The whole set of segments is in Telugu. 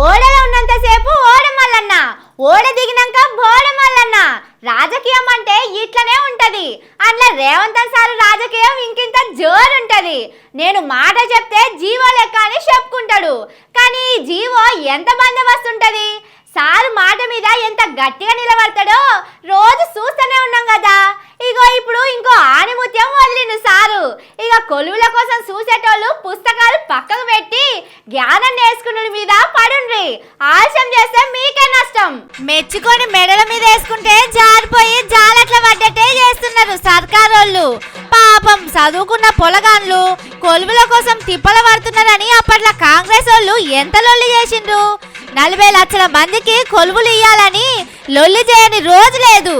ఓడలో ఉన్నంతసేపు ఓడమల్లన్న. ఓడ దిగినాక బోడమల్లన్న. రాజకీయం అంటే ఇట్లనే ఉంటది. అట్లా రేవంత్ సార్ రాజకీయం ఇంకింత జోరు ఉంటది నేను మాట చెప్తే జీవో లెక్క అని చెప్పుకుంటాడు. కానీ ఈ జీవో ఎంత బందోబస్తు ఉంటది సారు మాట మీద ఎంత గట్టిగా నిలబడతాడో రోజు చూస్తూనే ఉన్నాం కదా. ఇగో ఇప్పుడు ఇంకో ఆనిముత్యం వదిలిను సారు. ఇక కొలువుల కోసం చూసేటోళ్ళు పుస్తకాలు పక్కకు జ్ఞానం నేర్చుకున్న మీద పడుండ్రి. ఆలస్యం చేస్తే మీకే నష్టం. మెచ్చుకొని మెడల మీద వేసుకుంటే జారిపోయి జాలట్ల పడ్డట్టే చేస్తున్నారు సర్కారోళ్ళు. పాపం చదువుకున్న పొలగాన్లు కొలువుల కోసం తిప్పల పడుతున్నారని అప్పట్లో కాంగ్రెస్ వాళ్ళు ఎంత లొల్లి చేసిండ్రు? నలభై లక్షల మందికి కొలువులు ఇయ్యాలని లొల్లి చేయని రోజు లేదు.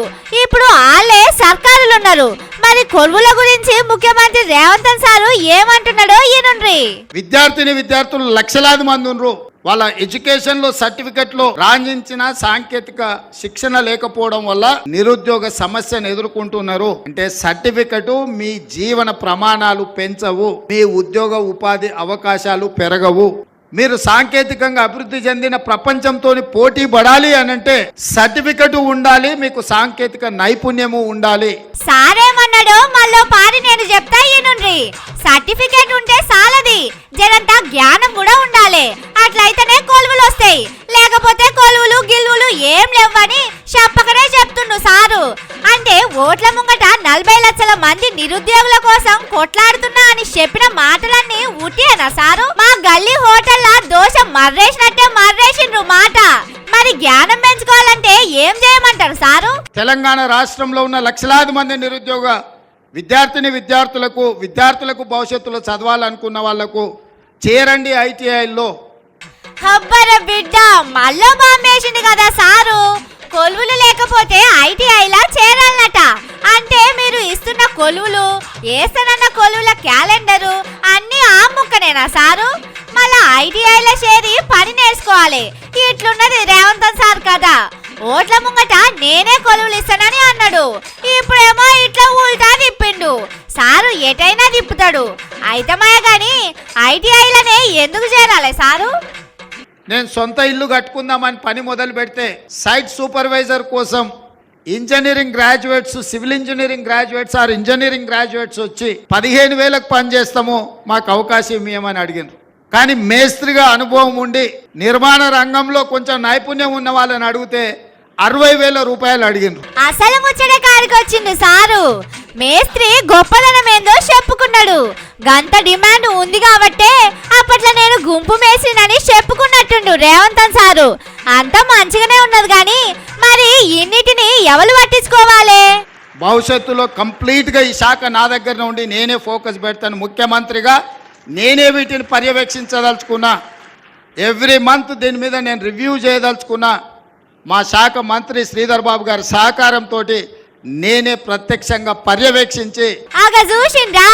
ఇప్పుడు వాళ్ళే సర్కారులు ఉన్నారు మరి కొలువుల గురించి ముఖ్యమంత్రి రేవంత్ సారు ఏమంటున్నాడో ఈనుండ్రి విద్యార్థిని విద్యార్థులు లక్షలాది మంది ఉన్నారు. వాళ్ళ ఎడ్యుకేషన్లో సర్టిఫికెట్లో రాణించిన సాంకేతిక శిక్షణ లేకపోవడం వల్ల నిరుద్యోగ సమస్యను ఎదుర్కొంటున్నారు. అంటే సర్టిఫికెట్ మీ జీవన ప్రమాణాలు పెంచవు. మీ ఉద్యోగ ఉపాధి అవకాశాలు పెరగవు. మీరు సాంకేతికంగా అభివృద్ధి చెందిన ప్రపంచంతో పోటీ పడాలి అని అంటే సర్టిఫికెట్ ఉండాలి మీకు సాంకేతిక నైపుణ్యము ఉండాలి. సారేమన్నాడు మళ్ళీ పారి నేను చెప్తా ఈనుండ్రి. సర్టిఫికేట్ ఉంటే సాలది జరంతా జ్ఞానం కూడా ఉండాలి. అట్లయితేనే కొలువులు వస్తాయి లేకపోతే కొలువులు గిలువులు ఏం లేవని చెప్పకనే ఓట్ల ముంగట నలభై లక్షల మంది నిరుద్యోగుల కోసం కొట్లాడుతున్నా అని చెప్పిన మాటలన్నీ ఉట్టియనా సారు? మా గల్లీ హోటల్లా దోశ మర్రేసినట్టే మర్రేసిండ్రు మాట. మరి జ్ఞానం పెంచుకోవాలంటే ఏం చేయమంటారు సారు? తెలంగాణ రాష్ట్రంలో ఉన్న లక్షలాది మంది నిరుద్యోగ విద్యార్థిని విద్యార్థులకు విద్యార్థులకు భవిష్యత్తులో చదవాలనుకున్న వాళ్ళకు చేరండి ఐటీఐలో హబ్బర బిడ్డ మళ్ళీ బాంబేసింది కదా సారు. కొలువులు లేకపోతే ఐటీఐలా? కొలువులు వేస్తానన్న కొలువుల క్యాలెండరు అన్ని ఆ ముక్కనేనా సారు? మళ్ళా ఐటీఐలో చేరి పని నేర్చుకోవాలి. ఇట్లున్నది రేవంత్ సార్ కదా. ఓట్ల ముంగట నేనే కొలువులు ఇస్తానని అన్నాడు. ఇప్పుడేమో ఇట్లా ఉల్టా తిప్పిండు. సారు ఎటైనా తిప్పుతాడు. అయితమయ్య గాని ఐటీఐలనే ఎందుకు చేరాలి సారు? నేను సొంత ఇల్లు కట్టుకుందామని పని మొదలు పెడితే సైట్ సూపర్వైజర్ కోసం engineering graduates civil engineering graduates or engineering graduates వచ్చి పదిహేను వేలకు పని చేస్తాము మాకు అవకాశం ఇవ్వమని అడిగినారు. కానీ మేస్త్రిగా అనుభవం ఉండి నిర్మాణ రంగంలో కొంచెం నైపుణ్యం ఉన్న వాళ్ళని అడిగితే అరవై వేల రూపాయలు అడిగిండ్రు అసలు ముచ్చట వచ్చింది సారు. మేస్త్రి గొప్పదనం ఏందో చెప్పుకున్నాడు. గంత డిమాండ్ ఉంది కాబట్టే అప్పట్లో నేను గుంపు మేసినని చెప్పుకున్నట్టుండు రేవంత్ సారు. అంత మంచిగానే ఉన్నది కానీ మరి ఇన్నిటిని ఎవరు పట్టించుకోవాలి? భవిష్యత్తులో కంప్లీట్గా ఈ శాఖ నా దగ్గర ఉండి నేనే ఫోకస్ పెడతాను. ముఖ్యమంత్రిగా నేనే వీటిని పర్యవేక్షించదలుచుకున్నా. ఎవ్రీ మంత్ దీని మీద నేను రివ్యూ చేయదలుచుకున్నా. మా శాఖ మంత్రి శ్రీధర్ బాబు గారి సహకారంతో నేనే ప్రత్యక్షంగా పర్యవేక్షించి ఆగ చూసిండ్రా.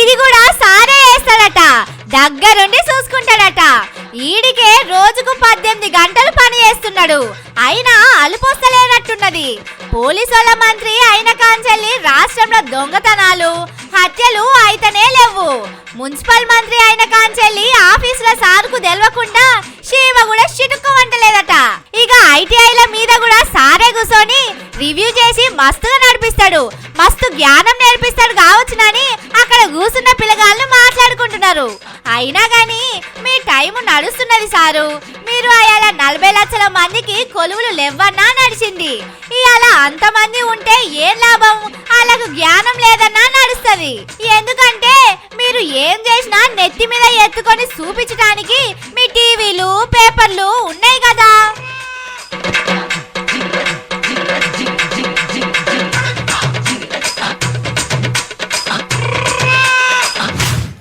ఇది కూడా సారే వేస్తాడట దగ్గరుండి చూసుకుంటాడట. ఈడికే రోజుకు పద్దెనిమిది గంటలు పని చేస్తున్నాడు. అయినా అలుపొస్తలేనట్టున్నది. పోలీసుల మంత్రి అయిన కాంచెల్లి రాష్ట్రంలో దొంగతనాలు హత్యలు అయితేనే లేవు. మున్సిపల్ మంత్రి అయిన కాంచెల్లి ఆఫీసుల సార్కు తెలవకుండా శివ కూడా చిటుక్కుమంటలేదట ఇక ఐటీఐల మీద కూడా సారే కూర్చొని రివ్యూ చేసి మస్తుగా నడిపిస్తాడు. మస్తు జ్ఞానం నేర్పిస్తాడు మందికి కొలువులు లేవన్నా నడిచింది. ఇవాళ అంతమంది ఉంటే ఏం లాభం? వాళ్ళకు జ్ఞానం లేదన్నా నడుస్తుంది. ఎందుకంటే మీరు ఏం చేసినా నెత్తి మీద ఎత్తుకొని చూపించడానికి మీ టీవీలు పేపర్లు ఉన్నాయి కదా.